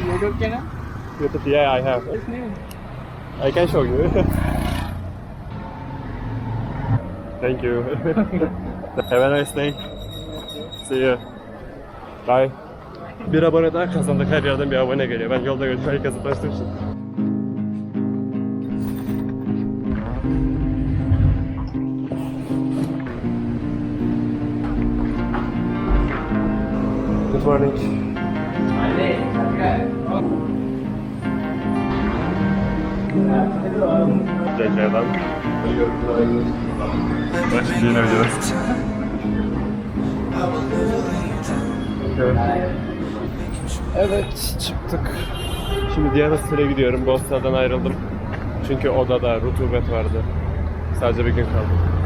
YouTube channel? YouTube, yeah, I have. What's name? I can show you. Thank you. Have a nice day. See you. Bye. Bir abone daha kazandık. Her yerden bir abone geliyor. Ben yolda görüyorum. Herkesi için. Good morning. Evet çıktık. Şimdi Diyarbakır'a gidiyorum. Bosna'dan ayrıldım. Çünkü odada rutubet vardı. Sadece bir gün kaldı.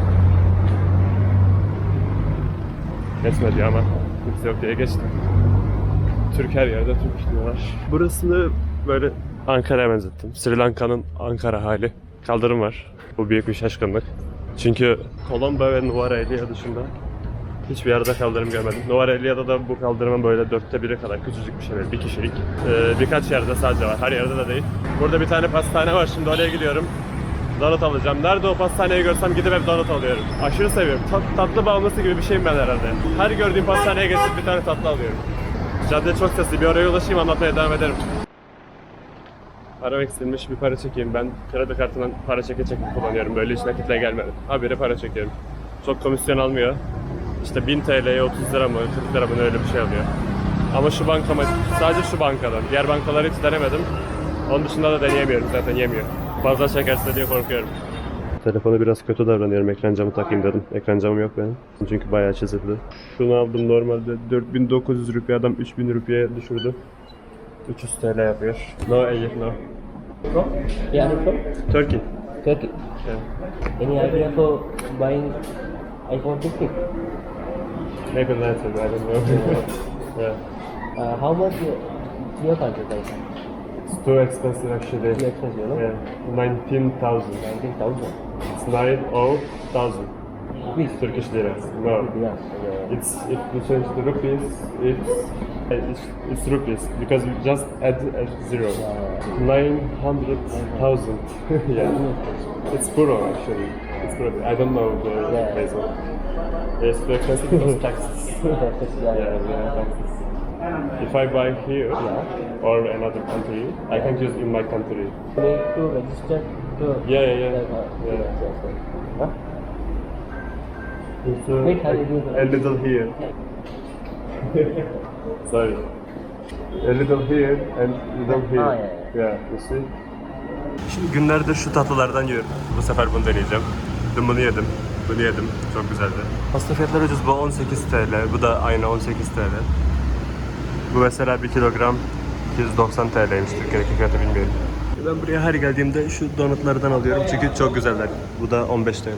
Geçmedi ama kimse yok diye geçtim. Türk her yerde Türk diyorlar. Burasını böyle Ankara'ya benzettim. Sri Lanka'nın Ankara hali. Kaldırım var. Bu büyük bir şaşkınlık. Çünkü Colombo ve Nuara Eliya dışında hiçbir yerde kaldırım görmedim. Nuara Eliya'da da bu kaldırımın böyle dörtte biri kadar küçücük bir şey böyle bir kişilik. Ee, birkaç yerde sadece var. Her yerde de değil. Burada bir tane pastane var. Şimdi oraya gidiyorum. Donut alacağım. Nerede o pastaneyi görsem gidip hep donut alıyorum. Aşırı seviyorum. Tat- tatlı bağımlısı gibi bir şeyim ben herhalde. Her gördüğüm pastaneye geçip bir tane tatlı alıyorum. Cadde çok sesli. Bir oraya ulaşayım anlatmaya devam ederim. Para eksilmiş bir para çekeyim. Ben kredi kartından para çeke çeke kullanıyorum. Böyle hiç nakitle gelmedim. Habire para çekiyorum. Çok komisyon almıyor. İşte 1000 TL'ye 30 lira mı 40 lira mı öyle bir şey alıyor. Ama şu bankama sadece şu bankadan. Diğer bankaları hiç denemedim. Onun dışında da deneyemiyorum zaten yemiyor. Fazla çekerse diye korkuyorum. Telefonu biraz kötü davranıyorum. Ekran camı takayım dedim. Ekran camım yok benim. Çünkü bayağı çizildi. Şunu aldım normalde 4900 rupiyadan 3000 rupiyaya düşürdü. 300 TL yapıyor. No, eh, no. From? Yeah, from Turkey. Turkey. Yeah. Any idea for buying iPhone 15? Maybe later, I don't know. yeah. Uh, how much your, your country price? It's too expensive actually. Too expensive, no? Yeah. 19,000. 19,000. It's 90,000 Rupees? Turkish lira. No. Yeah. yeah. It's if you change the rupees, it's it's, it's rupees because you just add a zero. Nine hundred thousand. yeah, it's puro actually. It's puro. I don't know the Yeah. peso. It's too expensive because taxes. yeah, yeah, yeah, taxes. If I buy here Yeah. Or another country, I can use in my country. You need to register to... Yeah, yeah, yeah. Yeah. yes. Huh? It's, uh, Wait, a, a little here. Sorry. A little here and little here. Ah, yeah, Yeah, you see? Şimdi günlerdir şu tatlılardan yiyorum. Bu sefer bunu deneyeceğim. Dün bunu yedim. Bunu yedim. Çok güzeldi. Pasta fiyatları ucuz. Bu 18 TL. Bu da aynı 18 TL. Bu mesela 1 kilogram 290 TL'ymiş. Türkiye'deki fiyatı bilmiyorum. Ben buraya her geldiğimde şu donutlardan alıyorum çünkü çok güzeller. Bu da 15 TL.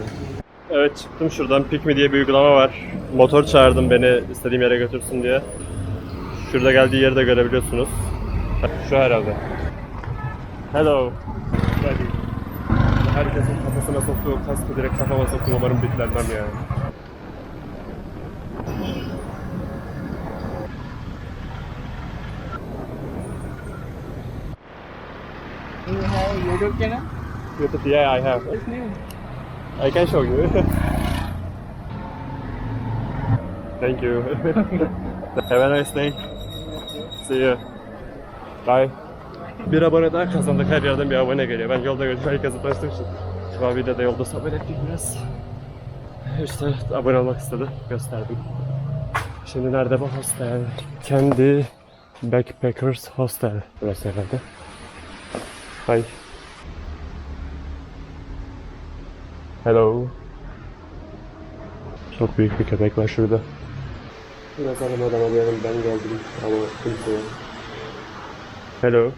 Evet çıktım şuradan Pick Me diye bir uygulama var. Motor çağırdım beni istediğim yere götürsün diye. Şurada geldiği yeri de görebiliyorsunuz. Şu herhalde. Hello. Hadi. Herkesin kafasına soktuğu kaskı direkt kafama soktum umarım bitlenmem ya. You YouTube channel? YouTube, yeah I have. What's name? I can show you. Thank you. Have a nice day. See you. Bye. Bir abone daha kazandık. Her yerden bir abone geliyor. Ben yolda görüyorum. Herkesi tanıştığım için. Şu an videoda yolda sohbet ettik biraz. İşte abone olmak istedi. Gösterdim. Şimdi nerede bu hostel? Kendi Backpackers Hostel. Burası herhalde. Hi. Hello. Çok büyük bir köpek var şurada. Biraz aramadan alıyorum ben geldim ama kimse yok. Hello.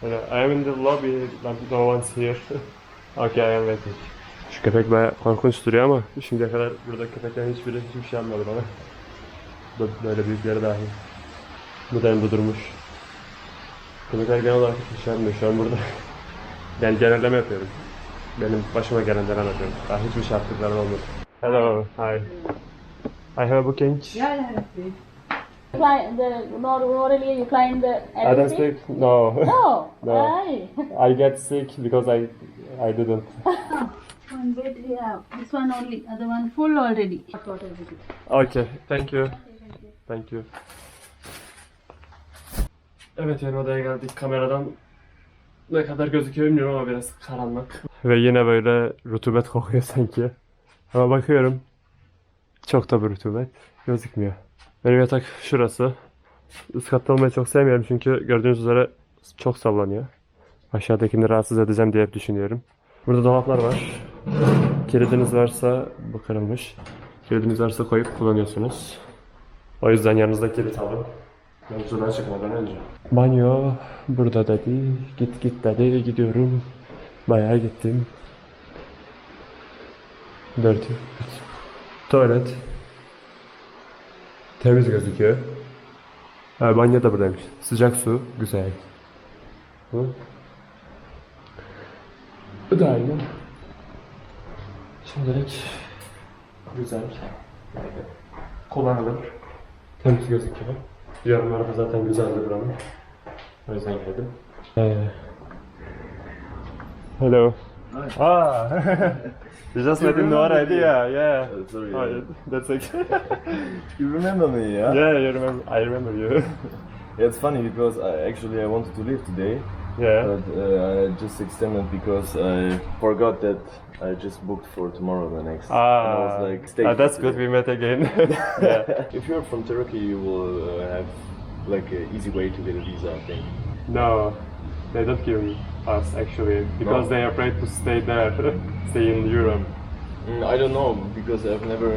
Hello. I am in the lobby but no one's here. okay I am waiting. Şu köpek bayağı korkunç duruyor ama şimdiye kadar burada köpeklerin hiçbiri hiçbir şey yapmadı bana. Böyle büyükleri dahi. Bu da yanında durmuş. Köpekler genel olarak hiçbir şey yapmıyor şu an burada. Yani genelleme yapıyorum. Benim başıma gelenleri anlatıyorum. Daha hiçbir şey yaptıkları olmadı. Hello, hi. I have a booking. Yeah, yeah, yeah. Fly the nor normally you in the I don't speak. No. No. No. Why? I get sick because I I didn't. one bed, yeah. This one only. Other one full already. Everything. Okay. Thank you. Thank you. Evet yani odaya geldik. Kameradan ne kadar gözüküyor bilmiyorum ama biraz karanlık. Ve yine böyle rutubet kokuyor sanki. Ama bakıyorum çok da bir rutubet gözükmüyor. Benim yatak şurası. Üst çok sevmiyorum çünkü gördüğünüz üzere çok sallanıyor. Aşağıdakini rahatsız edeceğim diye hep düşünüyorum. Burada dolaplar var. Kilidiniz varsa bu kırılmış. Kilidiniz varsa koyup kullanıyorsunuz. O yüzden yanınızda kilit alın. Mevzudan çıkmadan önce. Banyo burada dedi. Git git dedi. Gidiyorum. Bayağı gittim. Dirty. Tuvalet. Temiz gözüküyor. Ha, banyo da buradaymış. Sıcak su. Güzel. Bu. Bu da aynı. Şimdilik güzel. Kullanılır. Temiz gözüküyor. Yorumları da zaten güzeldi buranın. O yüzden geldim. Ee, hello. Ah, you just met in Noara idea, yeah. Uh, sorry, Oh, yeah. yeah, that's okay. You remember me, yeah? yeah, you remember, I remember you. Yeah, It's funny because I, actually I wanted to leave today, yeah. but uh, I just extended because I forgot that I just booked for tomorrow the next. and I Ah, was like, ah, that's today. good. We met again. yeah. If you're from Turkey, you will uh, have like an easy way to get a visa, I think. No, they don't give us actually because No. they are afraid to stay there, stay in Europe. Mm, I don't know because I've never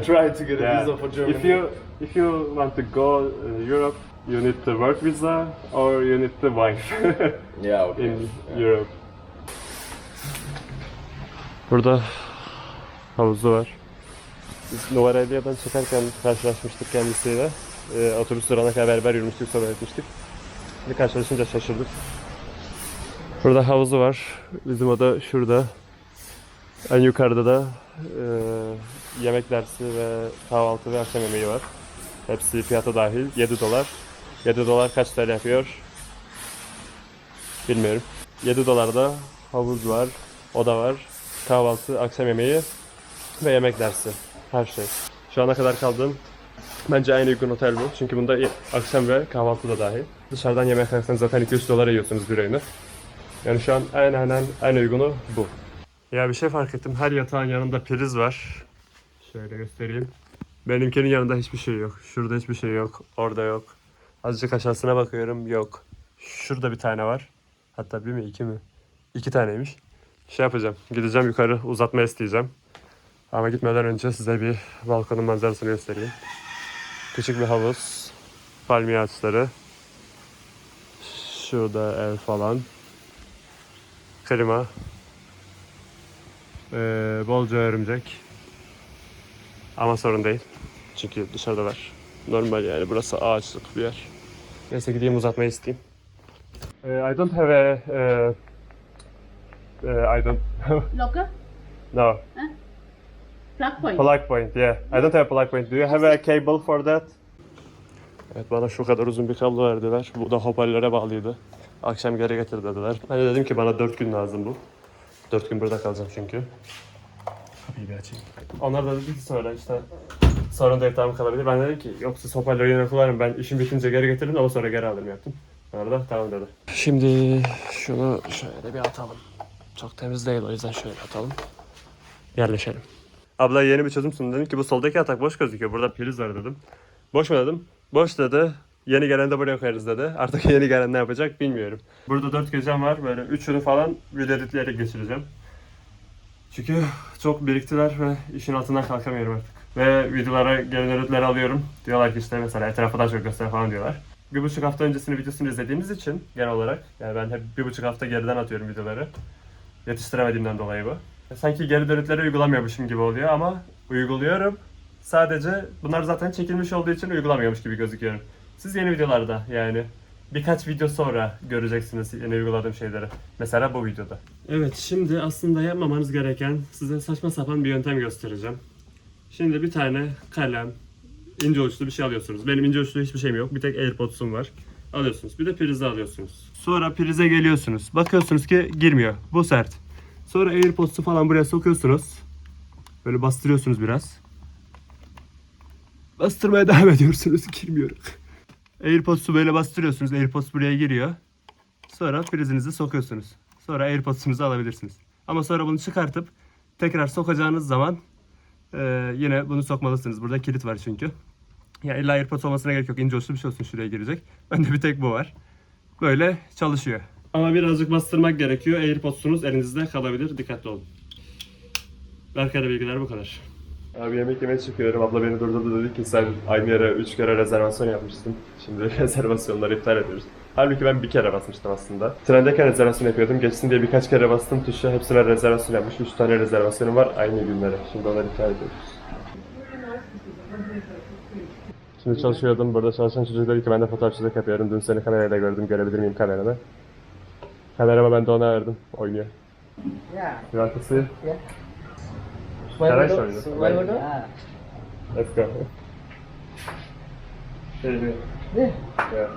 tried to get a visa for Germany. If you if you want to go uh, Europe, you need the work visa or you need the wife yeah, okay. in yeah. Europe. Burada havuzu var. Biz Novarelia'dan çıkarken karşılaşmıştık kendisiyle. Ee, otobüs durana kadar beraber yürümüştük, sohbet etmiştik. Bir karşılaşınca şaşırdık. Burada havuzu var. Bizim oda şurada. En yukarıda da e, yemek dersi ve kahvaltı ve akşam yemeği var. Hepsi fiyata dahil. 7 dolar. 7 dolar kaç TL yapıyor? Bilmiyorum. 7 dolarda havuz var, oda var, kahvaltı, akşam yemeği ve yemek dersi. Her şey. Şu ana kadar kaldığım bence en uygun otel bu. Çünkü bunda akşam ve kahvaltı da dahil. Dışarıdan yemek yersen zaten 2-3 dolara yiyorsunuz bir öğünü. Yani şu an en en en, en uygunu bu. Ya bir şey fark ettim. Her yatağın yanında priz var. Şöyle göstereyim. Benimkinin yanında hiçbir şey yok. Şurada hiçbir şey yok. Orada yok. Azıcık aşağısına bakıyorum. Yok. Şurada bir tane var. Hatta bir mi iki mi? İki taneymiş. Şey yapacağım. Gideceğim yukarı uzatma isteyeceğim. Ama gitmeden önce size bir balkonun manzarasını göstereyim. Küçük bir havuz. Palmiye ağaçları. Şurada ev falan. Klima. Ee, bolca örümcek. Ama sorun değil. Çünkü dışarıda var. Normal yani burası ağaçlık bir yer. Neyse gideyim uzatmayı isteyeyim. Uh, I don't have a. Uh, uh, I don't. Locker? no. Plug point. Plug point, yeah. I don't have a plug point. Do you have a cable for that? Evet bana şu kadar uzun bir kablo verdiler. Bu da hoparlöre bağlıydı. Akşam geri getir dediler. Ben de dedim ki bana 4 gün lazım bu. 4 gün burada kalacağım çünkü. Kapıyı bir açayım. Onlar da dedi ki sonra işte sorun tamam kalabilir. Ben dedim ki yok siz hoparlörü yine kullanın ben işim bitince geri getirin ama sonra geri alırım yaptım. Onlar da tamam dedi. Şimdi şunu şöyle bir atalım. Çok temiz değil o yüzden şöyle atalım. Yerleşelim. Abla yeni bir çözüm sundu. Dedim ki bu soldaki yatak boş gözüküyor. Burada priz var dedim. Boş mu dedim. Boş dedi. Yeni gelen de buraya koyarız dedi. Artık yeni gelen ne yapacak bilmiyorum. Burada dört gecem var. Böyle üçünü falan video editleyerek geçireceğim. Çünkü çok biriktiler ve işin altından kalkamıyorum artık. Ve videolara geri dönütler alıyorum. Diyorlar ki işte mesela etrafı daha çok göster falan diyorlar. Bir buçuk hafta öncesini videosunu izlediğimiz için genel olarak yani ben hep bir buçuk hafta geriden atıyorum videoları. Yetiştiremediğimden dolayı bu. Sanki geri dönütleri uygulamıyormuşum gibi oluyor ama uyguluyorum. Sadece bunlar zaten çekilmiş olduğu için uygulamıyormuş gibi gözüküyorum. Siz yeni videolarda yani birkaç video sonra göreceksiniz yeni uyguladığım şeyleri. Mesela bu videoda. Evet şimdi aslında yapmamanız gereken size saçma sapan bir yöntem göstereceğim. Şimdi bir tane kalem, ince uçlu bir şey alıyorsunuz. Benim ince uçlu hiçbir şeyim yok. Bir tek AirPods'um var. Alıyorsunuz. Bir de prize alıyorsunuz. Sonra prize geliyorsunuz. Bakıyorsunuz ki girmiyor. Bu sert. Sonra AirPods'u falan buraya sokuyorsunuz. Böyle bastırıyorsunuz biraz. Bastırmaya devam ediyorsunuz. Girmiyor. AirPods'u böyle bastırıyorsunuz. AirPods buraya giriyor. Sonra prizinizi sokuyorsunuz. Sonra AirPods'unuzu alabilirsiniz. Ama sonra bunu çıkartıp tekrar sokacağınız zaman e, yine bunu sokmalısınız. Burada kilit var çünkü. Ya illa AirPods olmasına gerek yok. İnce uçlu bir şey olsun şuraya girecek. Bende bir tek bu var. Böyle çalışıyor. Ama birazcık bastırmak gerekiyor. AirPods'unuz elinizde kalabilir. Dikkatli olun. Berkay'da bilgiler bu kadar. Abi yemek yemeye çıkıyorum. Abla beni durdurdu dedi ki sen aynı yere 3 kere rezervasyon yapmıştın. Şimdi rezervasyonları iptal ediyoruz. Halbuki ben bir kere basmıştım aslında. Trendeyken rezervasyon yapıyordum. Geçsin diye birkaç kere bastım tuşa. Hepsine rezervasyon yapmış. 3 tane rezervasyonum var aynı günlere. Şimdi onları iptal ediyoruz. Şimdi çalışıyordum. Burada çalışan çocuk dedi ki ben de fotoğrafçılık yapıyorum. Dün seni kamerayla gördüm. Görebilir miyim kameranı? Kamerama ben de ona verdim. Oynuyor. Yeah. You want to see? Yeah. Can I show you? Why would Yeah. Let's go. Here, here. Yeah. Yeah.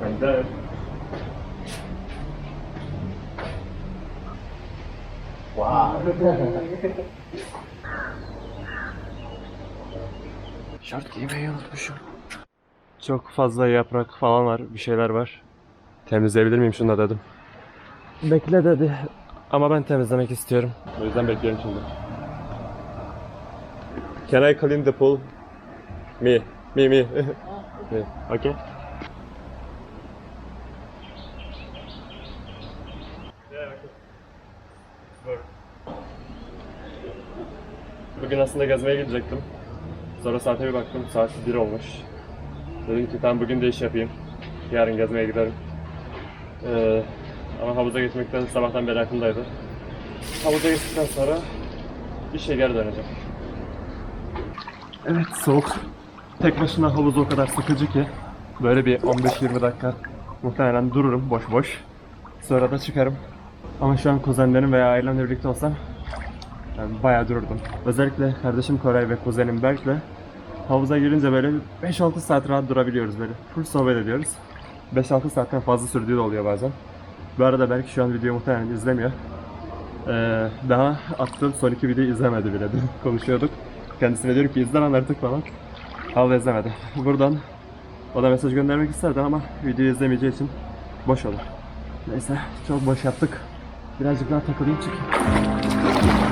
And then Wow. Şort giymeyi unutmuşum. çok fazla yaprak falan var, bir şeyler var. Temizleyebilir miyim şunu da dedim. Bekle dedi. Ama ben temizlemek istiyorum. O yüzden bekliyorum şimdi. Can I clean the pool? Me. Me, me. me. Okay. Bugün aslında gezmeye gidecektim. Sonra saate bir baktım, saat 1 olmuş. Dedim ki tamam bugün de iş yapayım. Yarın gezmeye giderim. Ee, ama havuza gitmekten sabahtan beri aklımdaydı. Havuza gittikten sonra işe geri döneceğim. Evet soğuk. Tek başına havuz o kadar sıkıcı ki böyle bir 15-20 dakika muhtemelen dururum boş boş. Sonra da çıkarım. Ama şu an kuzenlerim veya ailemle birlikte olsam yani bayağı dururdum. Özellikle kardeşim Koray ve kuzenim Berk'le havuza girince böyle 5-6 saat rahat durabiliyoruz böyle. Full sohbet ediyoruz. 5-6 saatten fazla sürdüğü de oluyor bazen. Bu arada belki şu an videoyu muhtemelen izlemiyor. Ee, daha attığım son iki videoyu izlemedi bile. Konuşuyorduk. Kendisine diyorum ki izle lan artık falan. Hala izlemedi. Buradan o da mesaj göndermek isterdi ama videoyu izlemeyeceği için boş olur. Neyse çok boş yaptık. Birazcık daha takılayım çıkayım.